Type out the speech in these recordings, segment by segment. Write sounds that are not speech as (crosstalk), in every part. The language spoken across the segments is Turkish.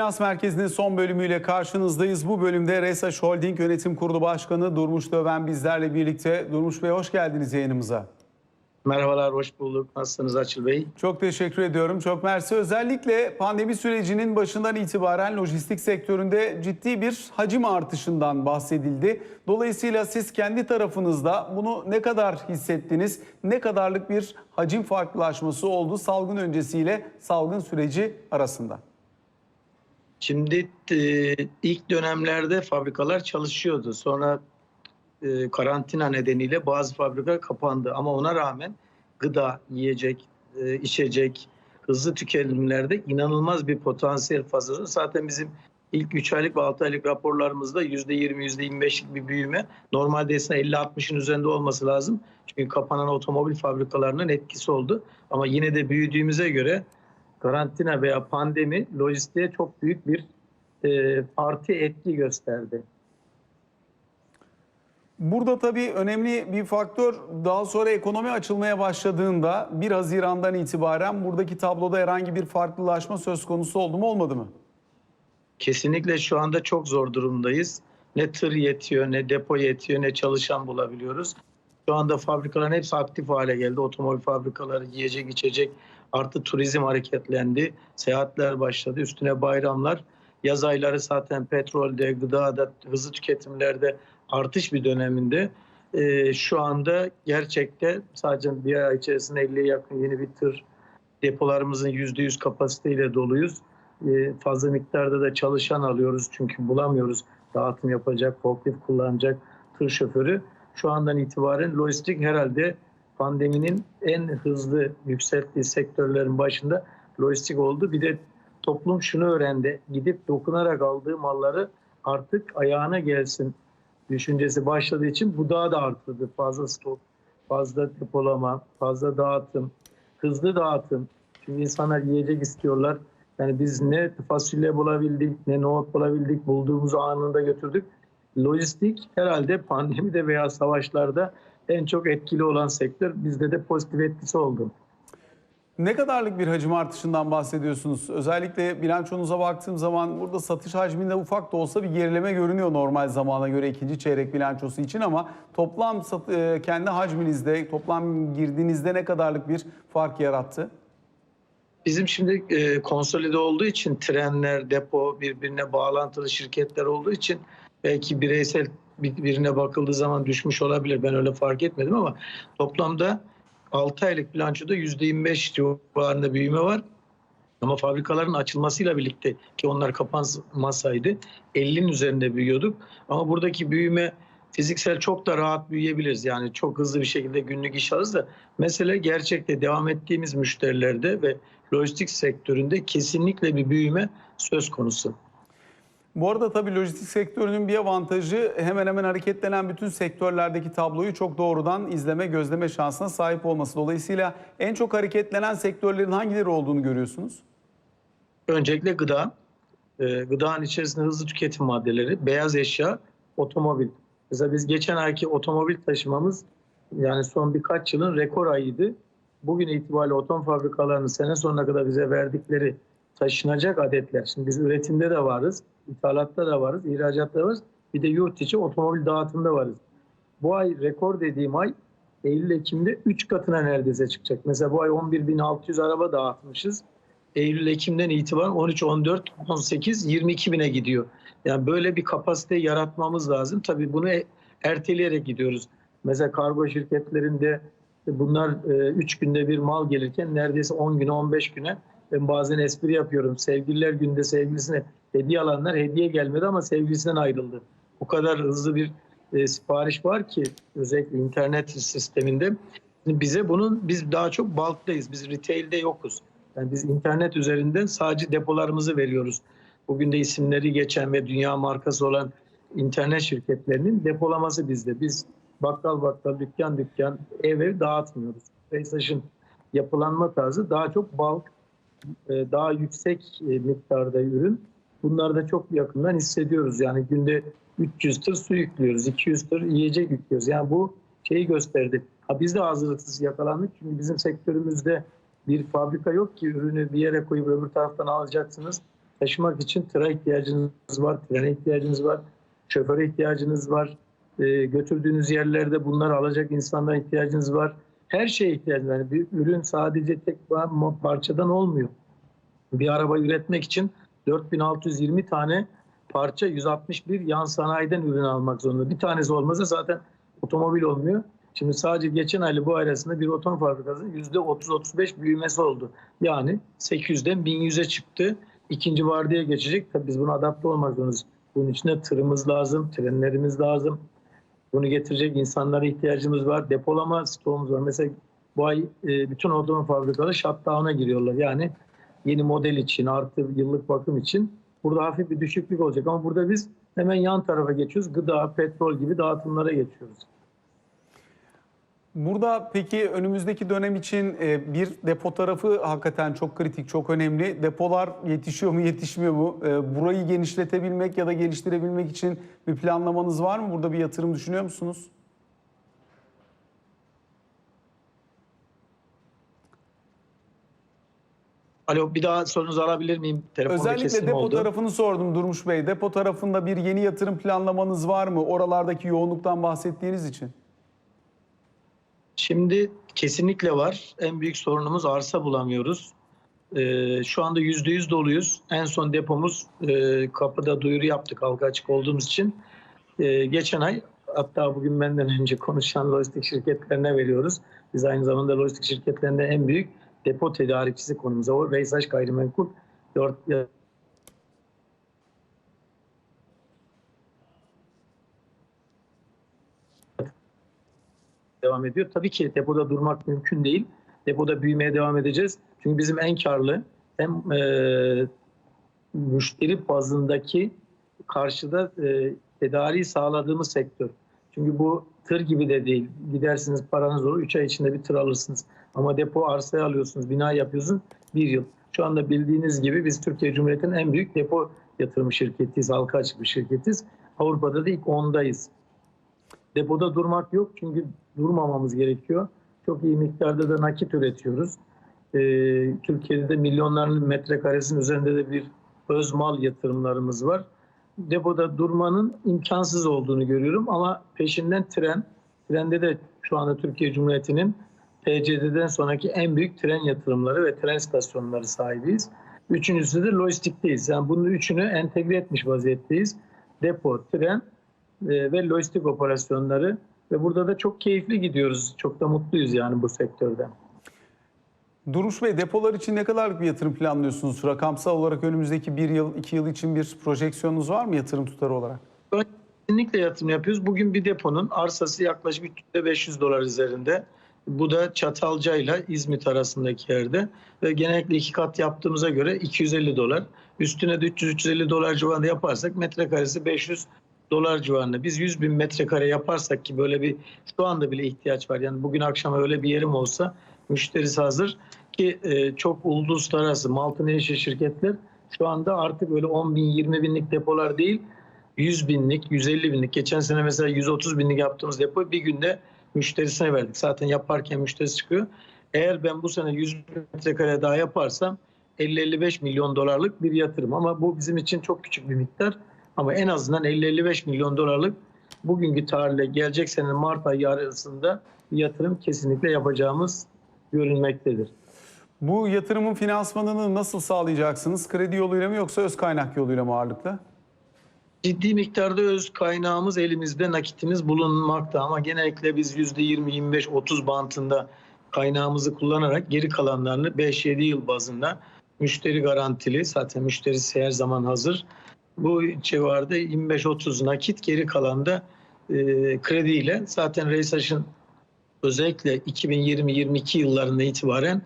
Finans Merkezi'nin son bölümüyle karşınızdayız. Bu bölümde Resaş Holding Yönetim Kurulu Başkanı Durmuş Döven bizlerle birlikte. Durmuş Bey hoş geldiniz yayınımıza. Merhabalar, hoş bulduk. Nasılsınız Açıl Bey? Çok teşekkür ediyorum. Çok mersi. Özellikle pandemi sürecinin başından itibaren lojistik sektöründe ciddi bir hacim artışından bahsedildi. Dolayısıyla siz kendi tarafınızda bunu ne kadar hissettiniz? Ne kadarlık bir hacim farklılaşması oldu salgın öncesiyle salgın süreci arasında? Şimdi e, ilk dönemlerde fabrikalar çalışıyordu. Sonra e, karantina nedeniyle bazı fabrika kapandı. Ama ona rağmen gıda, yiyecek, e, içecek, hızlı tüketimlerde inanılmaz bir potansiyel fazlası. Zaten bizim ilk 3 aylık ve 6 aylık raporlarımızda %20, %25'lik bir büyüme. Normalde ise 50-60'ın üzerinde olması lazım. Çünkü kapanan otomobil fabrikalarının etkisi oldu. Ama yine de büyüdüğümüze göre karantina veya pandemi lojistiğe çok büyük bir e, artı etki gösterdi. Burada tabii önemli bir faktör daha sonra ekonomi açılmaya başladığında 1 Haziran'dan itibaren buradaki tabloda herhangi bir farklılaşma söz konusu oldu mu olmadı mı? Kesinlikle şu anda çok zor durumdayız. Ne tır yetiyor, ne depo yetiyor, ne çalışan bulabiliyoruz. Şu anda fabrikaların hepsi aktif hale geldi. Otomobil fabrikaları, yiyecek, içecek, artı turizm hareketlendi. Seyahatler başladı. Üstüne bayramlar. Yaz ayları zaten petrolde, gıdada, hızlı tüketimlerde artış bir döneminde. Ee, şu anda gerçekte sadece bir ay içerisinde 50'ye yakın yeni bir tır depolarımızın %100 kapasiteyle doluyuz. Ee, fazla miktarda da çalışan alıyoruz çünkü bulamıyoruz dağıtım yapacak, forklift kullanacak tır şoförü. Şu andan itibaren lojistik herhalde pandeminin en hızlı yükselttiği sektörlerin başında lojistik oldu. Bir de toplum şunu öğrendi. Gidip dokunarak aldığı malları artık ayağına gelsin düşüncesi başladığı için bu daha da arttırdı. Fazla stok, fazla depolama, fazla dağıtım, hızlı dağıtım. Çünkü insanlar yiyecek istiyorlar. Yani biz ne fasulye bulabildik, ne nohut bulabildik, bulduğumuz anında götürdük. Lojistik herhalde pandemide veya savaşlarda en çok etkili olan sektör. Bizde de pozitif etkisi oldu. Ne kadarlık bir hacim artışından bahsediyorsunuz? Özellikle bilançonuza baktığım zaman burada satış hacminde ufak da olsa bir gerileme görünüyor normal zamana göre ikinci çeyrek bilançosu için ama toplam e, kendi hacminizde, toplam girdiğinizde ne kadarlık bir fark yarattı? Bizim şimdi e, konsolide olduğu için trenler, depo birbirine bağlantılı şirketler olduğu için belki bireysel bir- birine bakıldığı zaman düşmüş olabilir. Ben öyle fark etmedim ama toplamda 6 aylık bilançoda %25 civarında büyüme var. Ama fabrikaların açılmasıyla birlikte ki onlar kapanmasaydı 50'nin üzerinde büyüyorduk. Ama buradaki büyüme fiziksel çok da rahat büyüyebiliriz. Yani çok hızlı bir şekilde günlük iş alırız da mesele gerçekte devam ettiğimiz müşterilerde ve lojistik sektöründe kesinlikle bir büyüme söz konusu. Bu arada tabii lojistik sektörünün bir avantajı hemen hemen hareketlenen bütün sektörlerdeki tabloyu çok doğrudan izleme, gözleme şansına sahip olması. Dolayısıyla en çok hareketlenen sektörlerin hangileri olduğunu görüyorsunuz? Öncelikle gıda, e, gıdanın içerisinde hızlı tüketim maddeleri, beyaz eşya, otomobil. Mesela biz geçen ayki otomobil taşımamız yani son birkaç yılın rekor ayıydı. Bugün itibariyle otom fabrikalarının sene sonuna kadar bize verdikleri taşınacak adetler. Şimdi biz üretimde de varız, ithalatta da varız, ihracatta da varız. Bir de yurt içi otomobil dağıtımda varız. Bu ay rekor dediğim ay Eylül-Ekim'de 3 katına neredeyse çıkacak. Mesela bu ay 11.600 araba dağıtmışız. Eylül-Ekim'den itibaren 13, 14, 18, 22 bine gidiyor. Yani böyle bir kapasite yaratmamız lazım. Tabii bunu e- erteleyerek gidiyoruz. Mesela kargo şirketlerinde bunlar 3 günde bir mal gelirken neredeyse 10 güne 15 güne ben bazen espri yapıyorum. Sevgililer günde sevgilisine hediye alanlar hediye gelmedi ama sevgilisinden ayrıldı. O kadar hızlı bir e, sipariş var ki özellikle internet sisteminde. Şimdi bize bunun biz daha çok bulk'tayız. Biz retail'de yokuz. Yani biz internet üzerinden sadece depolarımızı veriyoruz. Bugün de isimleri geçen ve dünya markası olan internet şirketlerinin depolaması bizde. Biz bakkal bakkal, dükkan dükkan, ev ev dağıtmıyoruz. Peysaş'ın yapılanma tarzı daha çok bulk, e, daha yüksek e, miktarda ürün. Bunları da çok yakından hissediyoruz. Yani günde 300 tır su yüklüyoruz, 200 tır yiyecek yüklüyoruz. Yani bu şeyi gösterdi. Ha biz de hazırlıksız yakalandık çünkü bizim sektörümüzde bir fabrika yok ki ürünü bir yere koyup öbür taraftan alacaksınız. taşımak için tıra ihtiyacınız var, trene ihtiyacınız var, şoföre ihtiyacınız var. Ee, götürdüğünüz yerlerde bunları alacak insanlara ihtiyacınız var. Her şeye ihtiyacınız var. Yani bir ürün sadece tek pa- parçadan olmuyor. Bir araba üretmek için 4620 tane parça 161 yan sanayiden ürün almak zorunda. Bir tanesi olmasa zaten otomobil olmuyor. Şimdi sadece geçen ayla bu ay arasında bir otomobil fabrikasının %30-35 büyümesi oldu. Yani 800'den 1100'e çıktı. İkinci vardiya geçecek. Tabii biz buna adapte olmak zorundayız. Bunun içinde tırımız lazım, trenlerimiz lazım. Bunu getirecek insanlara ihtiyacımız var. Depolama stoğumuz var. Mesela bu ay e, bütün otomobil fabrikaları shutdown'a giriyorlar. Yani yeni model için artı yıllık bakım için burada hafif bir düşüklük olacak. Ama burada biz hemen yan tarafa geçiyoruz. Gıda, petrol gibi dağıtımlara geçiyoruz. Burada peki önümüzdeki dönem için e, bir depo tarafı hakikaten çok kritik, çok önemli. Depolar yetişiyor mu, yetişmiyor mu? E, Burayı genişletebilmek ya da geliştirebilmek için bir planlamanız var mı? Burada bir yatırım düşünüyor musunuz? Alo bir daha sorunuzu alabilir miyim? Telefonda Özellikle depo oldu. tarafını sordum Durmuş Bey. Depo tarafında bir yeni yatırım planlamanız var mı? Oralardaki yoğunluktan bahsettiğiniz için. Şimdi kesinlikle var. En büyük sorunumuz arsa bulamıyoruz. Ee, şu anda yüzde yüz doluyuz. En son depomuz e, kapıda duyuru yaptık halka açık olduğumuz için. Ee, geçen ay hatta bugün benden önce konuşan lojistik şirketlerine veriyoruz. Biz aynı zamanda lojistik şirketlerinde en büyük depo tedarikçisi konumuza o Veysaç Gayrimenkul 4 devam ediyor. Tabii ki depoda durmak mümkün değil. Depoda büyümeye devam edeceğiz. Çünkü bizim en karlı hem e, müşteri bazındaki karşıda e, tedariği sağladığımız sektör. Çünkü bu tır gibi de değil. Gidersiniz paranız olur. 3 ay içinde bir tır alırsınız. Ama depo arsaya alıyorsunuz, bina yapıyorsunuz bir yıl. Şu anda bildiğiniz gibi biz Türkiye Cumhuriyeti'nin en büyük depo yatırım şirketiyiz. Halka açık bir şirketiz. Avrupa'da da ilk 10'dayız. Depoda durmak yok çünkü durmamamız gerekiyor. Çok iyi miktarda da nakit üretiyoruz. Ee, Türkiye'de de milyonların metrekaresinin üzerinde de bir öz mal yatırımlarımız var. Depoda durmanın imkansız olduğunu görüyorum ama peşinden tren, trende de şu anda Türkiye Cumhuriyeti'nin TCD'den sonraki en büyük tren yatırımları ve tren istasyonları sahibiyiz. Üçüncüsü de lojistikteyiz. Yani bunun üçünü entegre etmiş vaziyetteyiz. Depo, tren e, ve lojistik operasyonları ve burada da çok keyifli gidiyoruz. Çok da mutluyuz yani bu sektörde. Durmuş Bey depolar için ne kadarlık bir yatırım planlıyorsunuz? Rakamsal olarak önümüzdeki bir yıl, iki yıl için bir projeksiyonunuz var mı yatırım tutarı olarak? Kesinlikle yatırım yapıyoruz. Bugün bir deponun arsası yaklaşık 300 500 dolar üzerinde. Bu da Çatalca ile İzmit arasındaki yerde ve genellikle iki kat yaptığımıza göre 250 dolar. Üstüne de 300-350 dolar civarında yaparsak metrekaresi 500 dolar civarında. Biz 100 bin metrekare yaparsak ki böyle bir şu anda bile ihtiyaç var. Yani bugün akşama öyle bir yerim olsa müşterisi hazır ki e, çok uluslararası multinational şirketler şu anda artık öyle 10 bin 20 binlik depolar değil 100 binlik 150 binlik geçen sene mesela 130 binlik yaptığımız depo bir günde müşterisine verdik. Zaten yaparken müşterisi çıkıyor. Eğer ben bu sene 100 metrekare daha yaparsam 50-55 milyon dolarlık bir yatırım ama bu bizim için çok küçük bir miktar. Ama en azından 50-55 milyon dolarlık bugünkü tarihle gelecek senenin Mart ayı arasında yatırım kesinlikle yapacağımız görünmektedir. Bu yatırımın finansmanını nasıl sağlayacaksınız? Kredi yoluyla mı yoksa öz kaynak yoluyla mı ağırlıklı? Ciddi miktarda öz kaynağımız elimizde nakitimiz bulunmakta ama genellikle biz %20-25-30 bantında kaynağımızı kullanarak geri kalanlarını 5-7 yıl bazında müşteri garantili zaten müşterisi her zaman hazır. Bu civarda 25-30 nakit geri kalan da e, krediyle zaten Reysaş'ın özellikle 2020-22 yıllarında itibaren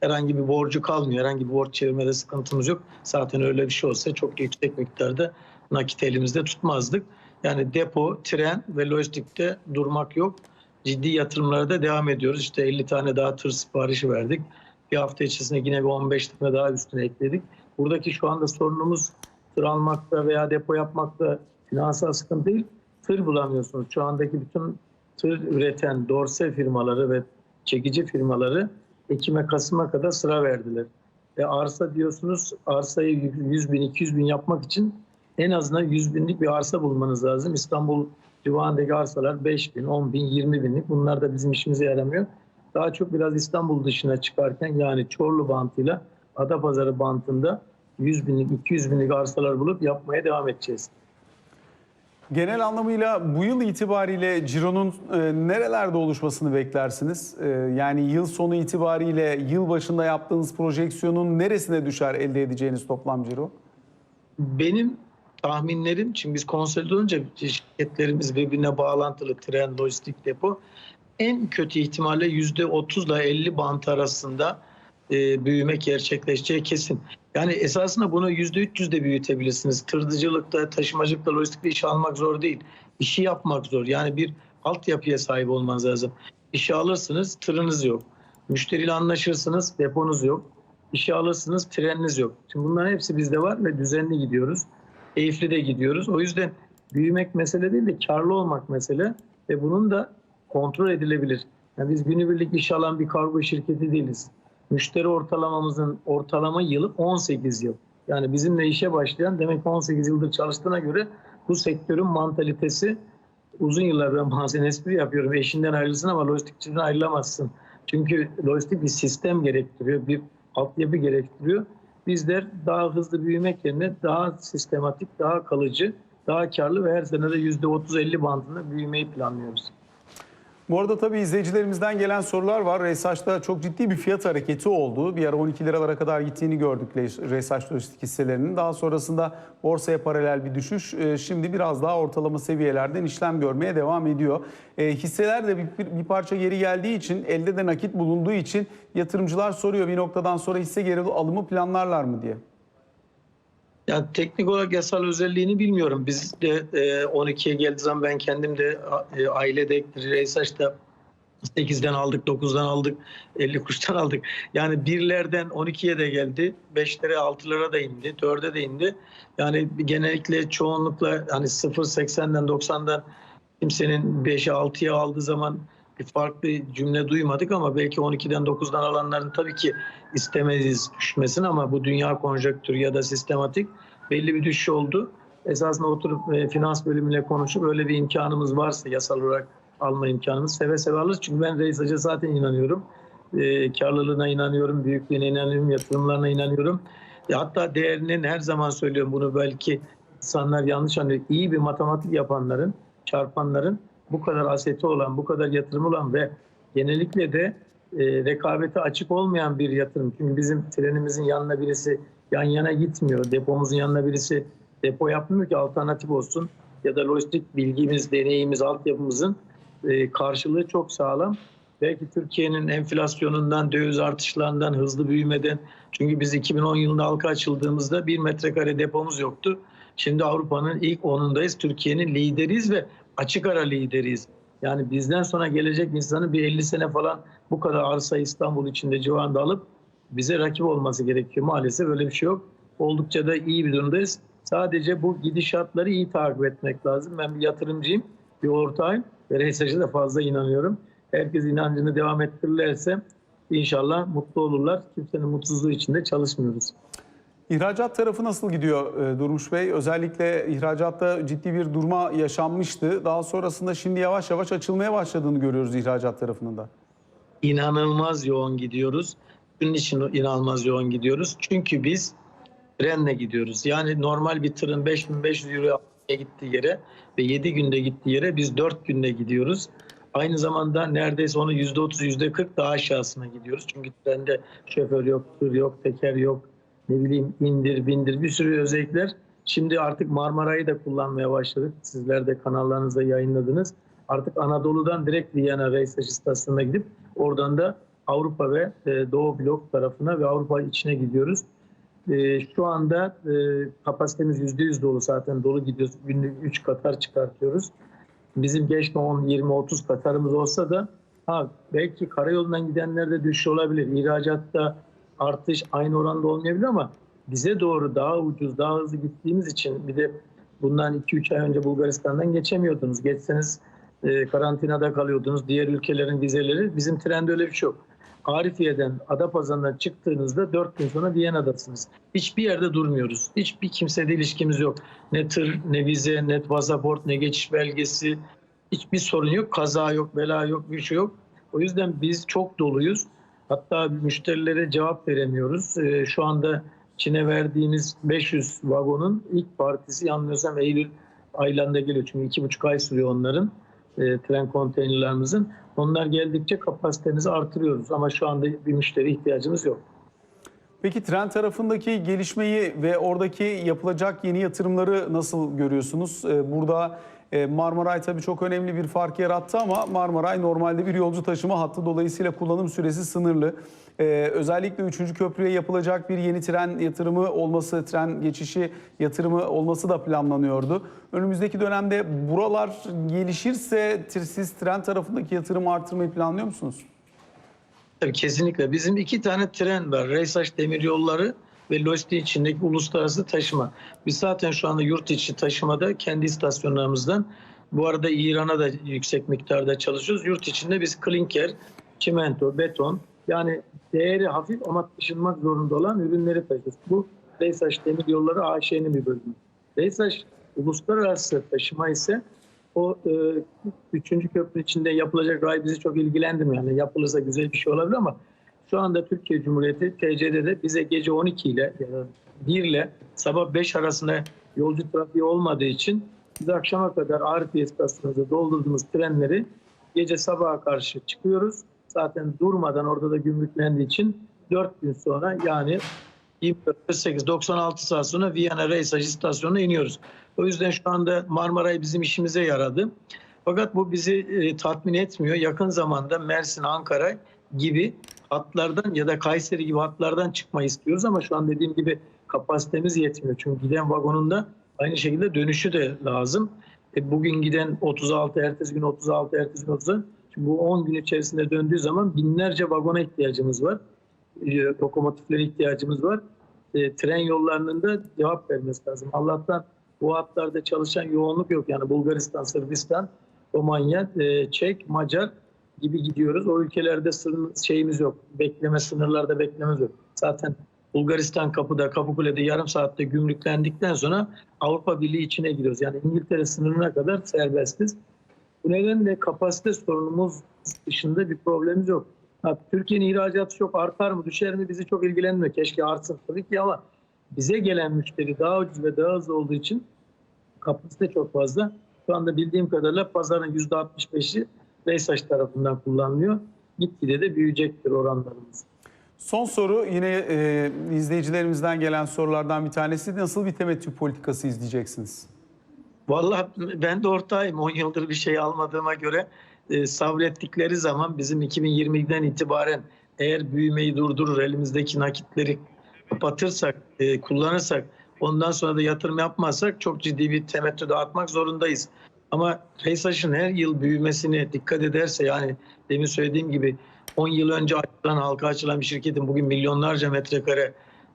herhangi bir borcu kalmıyor. Herhangi bir borç çevirmede sıkıntımız yok. Zaten öyle bir şey olsa çok yüksek miktarda nakit elimizde tutmazdık. Yani depo, tren ve lojistikte durmak yok. Ciddi yatırımlara da devam ediyoruz. İşte 50 tane daha tır siparişi verdik. Bir hafta içerisinde yine bir 15 tane daha üstüne ekledik. Buradaki şu anda sorunumuz tır almakta veya depo yapmakta finansal sıkıntı değil. Tır bulamıyorsunuz. Şu andaki bütün tır üreten dorse firmaları ve çekici firmaları Ekim'e Kasım'a kadar sıra verdiler. E, arsa diyorsunuz arsayı 100 bin 200 bin yapmak için en azından 100 binlik bir arsa bulmanız lazım. İstanbul civarındaki arsalar 5 bin, 10 bin, 20 binlik. Bunlar da bizim işimize yaramıyor. Daha çok biraz İstanbul dışına çıkarken yani Çorlu bantıyla Adapazarı bantında 100 binlik, 200 binlik arsalar bulup yapmaya devam edeceğiz. Genel anlamıyla bu yıl itibariyle cironun e, nerelerde oluşmasını beklersiniz? E, yani yıl sonu itibariyle yıl başında yaptığınız projeksiyonun neresine düşer elde edeceğiniz toplam ciro? Benim tahminlerim, şimdi biz konsolide olunca şirketlerimiz birbirine bağlantılı tren, lojistik depo en kötü ihtimalle %30 ile 50 bant arasında e, büyüme gerçekleşeceği kesin. Yani esasında bunu %300 de büyütebilirsiniz. Tırdıcılıkta, taşımacılıkta, lojistikte iş almak zor değil. İşi yapmak zor. Yani bir altyapıya sahip olmanız lazım. İşi alırsınız, tırınız yok. Müşteriyle anlaşırsınız, deponuz yok. İşi alırsınız, treniniz yok. Şimdi bunların hepsi bizde var ve düzenli gidiyoruz. Keyifli de gidiyoruz. O yüzden büyümek mesele değil de karlı olmak mesele ve bunun da kontrol edilebilir. Yani biz günübirlik iş alan bir kargo şirketi değiliz. Müşteri ortalamamızın ortalama yılı 18 yıl. Yani bizimle işe başlayan demek ki 18 yıldır çalıştığına göre bu sektörün mantalitesi uzun yıllar ben bazen espri yapıyorum. Eşinden ayrılsın ama lojistikçiden ayrılamazsın. Çünkü lojistik bir sistem gerektiriyor, bir altyapı gerektiriyor. Bizler daha hızlı büyümek yerine daha sistematik, daha kalıcı, daha karlı ve her sene de %30-50 bandında büyümeyi planlıyoruz. Bu arada tabii izleyicilerimizden gelen sorular var. Resaç'ta çok ciddi bir fiyat hareketi oldu. Bir ara 12 liralara kadar gittiğini gördük Resaç Lojistik hisselerinin. Daha sonrasında borsaya paralel bir düşüş. Ee, Şimdi biraz daha ortalama seviyelerden işlem görmeye devam ediyor. Ee, Hisseler de bir parça geri geldiği için, elde de nakit bulunduğu için yatırımcılar soruyor bir noktadan sonra hisse geri alımı planlarlar mı diye. Yani teknik olarak yasal özelliğini bilmiyorum. Biz de e, 12'ye geldiği zaman ben kendim de e, ailede Resaç'ta 8'den aldık, 9'dan aldık, 50 kuruştan (laughs) aldık. Yani birlerden 12'ye de geldi, 5'lere 6'lara da indi, 4'e de indi. Yani genellikle çoğunlukla hani 0.80'den 90'dan kimsenin 5'e 6'ya aldığı zaman farklı cümle duymadık ama belki 12'den 9'dan alanların tabii ki istemeyiz düşmesini ama bu dünya konjonktürü ya da sistematik belli bir düşüş oldu. Esasında oturup e, finans bölümüyle konuşup öyle bir imkanımız varsa yasal olarak alma imkanımız seve seve alırız. Çünkü ben Reis Hacı zaten inanıyorum. E, karlılığına inanıyorum, büyüklüğüne inanıyorum, yatırımlarına inanıyorum. E, hatta değerinin her zaman söylüyorum bunu belki insanlar yanlış anlıyor. İyi bir matematik yapanların, çarpanların bu kadar aseti olan, bu kadar yatırım olan ve genellikle de e, rekabete açık olmayan bir yatırım. Çünkü bizim trenimizin yanına birisi yan yana gitmiyor. Depomuzun yanına birisi depo yapmıyor ki alternatif olsun. Ya da lojistik bilgimiz, deneyimiz, altyapımızın e, karşılığı çok sağlam. Belki Türkiye'nin enflasyonundan, döviz artışlarından, hızlı büyümeden. Çünkü biz 2010 yılında halka açıldığımızda bir metrekare depomuz yoktu. Şimdi Avrupa'nın ilk onundayız. Türkiye'nin lideriyiz ve açık ara lideriyiz. Yani bizden sonra gelecek insanın bir 50 sene falan bu kadar arsa İstanbul içinde civarında alıp bize rakip olması gerekiyor. Maalesef öyle bir şey yok. Oldukça da iyi bir durumdayız. Sadece bu gidişatları iyi takip etmek lazım. Ben bir yatırımcıyım, bir ortağım ve RSH'e de fazla inanıyorum. Herkes inancını devam ettirirlerse inşallah mutlu olurlar. Kimsenin mutsuzluğu içinde çalışmıyoruz. İhracat tarafı nasıl gidiyor e, Durmuş Bey? Özellikle ihracatta ciddi bir durma yaşanmıştı. Daha sonrasında şimdi yavaş yavaş açılmaya başladığını görüyoruz ihracat tarafının da. İnanılmaz yoğun gidiyoruz. Bunun için inanılmaz yoğun gidiyoruz. Çünkü biz trenle gidiyoruz. Yani normal bir tırın 5500 euro gittiği yere ve 7 günde gittiği yere biz 4 günde gidiyoruz. Aynı zamanda neredeyse onun %30, %40 daha aşağısına gidiyoruz. Çünkü trende şoför yok, tır yok, teker yok, ne bileyim indir bindir bir sürü özellikler. Şimdi artık Marmara'yı da kullanmaya başladık. Sizler de kanallarınızda yayınladınız. Artık Anadolu'dan direkt Viyana Reisach istasyonuna gidip oradan da Avrupa ve e, Doğu blok tarafına ve Avrupa içine gidiyoruz. E, Şu anda e, kapasitemiz %100 dolu zaten dolu gidiyoruz. Günlük 3 Katar çıkartıyoruz. Bizim geçme 10, 20, 30 Katar'ımız olsa da ha, belki karayolundan gidenlerde düşüş olabilir. İhracatta artış aynı oranda olmayabilir ama bize doğru daha ucuz, daha hızlı gittiğimiz için bir de bundan 2-3 ay önce Bulgaristan'dan geçemiyordunuz. Geçseniz e, karantinada kalıyordunuz. Diğer ülkelerin vizeleri bizim trende öyle bir şey yok. Arifiye'den, Adapazarı'ndan çıktığınızda 4 gün sonra Viyana'dasınız. Hiçbir yerde durmuyoruz. Hiçbir kimseyle ilişkimiz yok. Ne tır, ne vize, ne pasaport, ne geçiş belgesi. Hiçbir sorun yok. Kaza yok, bela yok, bir şey yok. O yüzden biz çok doluyuz. Hatta müşterilere cevap veremiyoruz. Ee, şu anda Çin'e verdiğimiz 500 vagonun ilk partisi yanılmıyorsam Eylül aylarında geliyor. Çünkü iki buçuk ay sürüyor onların e, tren konteynerlerimizin. Onlar geldikçe kapasitemizi artırıyoruz. Ama şu anda bir müşteri ihtiyacımız yok. Peki tren tarafındaki gelişmeyi ve oradaki yapılacak yeni yatırımları nasıl görüyorsunuz? Ee, Burada e, Marmaray tabii çok önemli bir fark yarattı ama Marmaray normalde bir yolcu taşıma hattı dolayısıyla kullanım süresi sınırlı. Ee, Özellikle 3. köprüye yapılacak bir yeni tren yatırımı olması, tren geçişi yatırımı olması da planlanıyordu. Önümüzdeki dönemde buralar gelişirse siz tren tarafındaki yatırımı artırmayı planlıyor musunuz? Tabii kesinlikle. Bizim iki tane tren var. Reysaç Demiryolları ve Lojistiği içindeki uluslararası taşıma. Biz zaten şu anda yurt içi taşımada kendi istasyonlarımızdan bu arada İran'a da yüksek miktarda çalışıyoruz. Yurt içinde biz klinker, çimento, beton yani değeri hafif ama taşınmak zorunda olan ürünleri taşıyoruz. Bu Reysaç Demiryolları AŞ'nin bir bölümü. Reysaç uluslararası taşıma ise o e, üçüncü köprü içinde yapılacak ray bizi çok ilgilendirmiyor. Yani yapılırsa güzel bir şey olabilir ama şu anda Türkiye Cumhuriyeti TC'de bize gece 12 ile ya da 1 ile sabah 5 arasında yolcu trafiği olmadığı için biz akşama kadar Arifiye istasyonumuza doldurduğumuz trenleri gece sabaha karşı çıkıyoruz. Zaten durmadan orada da gümrüklendiği için 4 gün sonra yani 48-96 saat sonra Viyana Reysaj istasyonuna iniyoruz. O yüzden şu anda Marmaray bizim işimize yaradı. Fakat bu bizi e, tatmin etmiyor. Yakın zamanda Mersin, Ankara gibi hatlardan ya da Kayseri gibi hatlardan çıkmayı istiyoruz ama şu an dediğim gibi kapasitemiz yetmiyor. Çünkü giden vagonunda aynı şekilde dönüşü de lazım. E, bugün giden 36, ertesi gün 36, ertesi gün 36. Şimdi bu 10 gün içerisinde döndüğü zaman binlerce vagona ihtiyacımız var. E, lokomotiflere ihtiyacımız var. E, tren yollarının da cevap vermesi lazım. Allah'tan bu hatlarda çalışan yoğunluk yok. Yani Bulgaristan, Sırbistan, Romanya, e, Çek, Macar gibi gidiyoruz. O ülkelerde sınır, şeyimiz yok. Bekleme sınırlarda beklememiz yok. Zaten Bulgaristan kapıda, Kapıkule'de yarım saatte gümrüklendikten sonra Avrupa Birliği içine giriyoruz. Yani İngiltere sınırına kadar serbestiz. Bu nedenle kapasite sorunumuz dışında bir problemimiz yok. Türkiye'nin ihracatı çok artar mı, düşer mi bizi çok ilgilenmiyor. Keşke artsın tabii ki ama bize gelen müşteri daha ucuz ve daha hızlı olduğu için kapasite çok fazla. Şu anda bildiğim kadarıyla pazarın %65'i Reysaç tarafından kullanılıyor. Gitgide de büyüyecektir oranlarımız. Son soru yine e, izleyicilerimizden gelen sorulardan bir tanesi. Nasıl bir temettü politikası izleyeceksiniz? Vallahi ben de ortağıyım. 10 yıldır bir şey almadığıma göre e, sabrettikleri zaman bizim 2020'den itibaren eğer büyümeyi durdurur, elimizdeki nakitleri kapatırsak, e, kullanırsak, ondan sonra da yatırım yapmazsak çok ciddi bir temettü dağıtmak zorundayız. Ama Reysaş'ın her yıl büyümesine dikkat ederse yani demin söylediğim gibi 10 yıl önce açılan, halka açılan bir şirketin bugün milyonlarca metrekare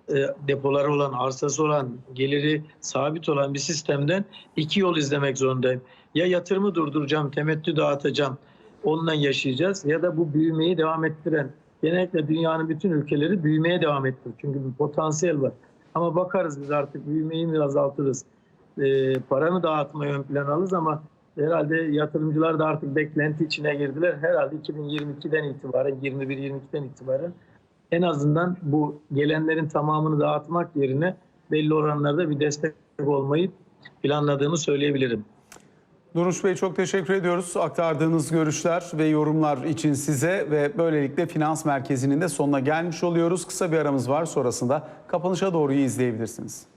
e, depoları olan, arsası olan, geliri sabit olan bir sistemden iki yol izlemek zorundayım. Ya yatırımı durduracağım, temettü dağıtacağım, onunla yaşayacağız ya da bu büyümeyi devam ettiren, genellikle dünyanın bütün ülkeleri büyümeye devam ettiriyor. Çünkü bir potansiyel var. Ama bakarız biz artık büyümeyi mi azaltırız, e, para mı dağıtmayı ön plana alırız ama herhalde yatırımcılar da artık beklenti içine girdiler. Herhalde 2022'den itibaren, 21-22'den itibaren en azından bu gelenlerin tamamını dağıtmak yerine belli oranlarda bir destek olmayı planladığımı söyleyebilirim. Durmuş Bey çok teşekkür ediyoruz. Aktardığınız görüşler ve yorumlar için size ve böylelikle Finans Merkezi'nin de sonuna gelmiş oluyoruz. Kısa bir aramız var sonrasında kapanışa doğru izleyebilirsiniz.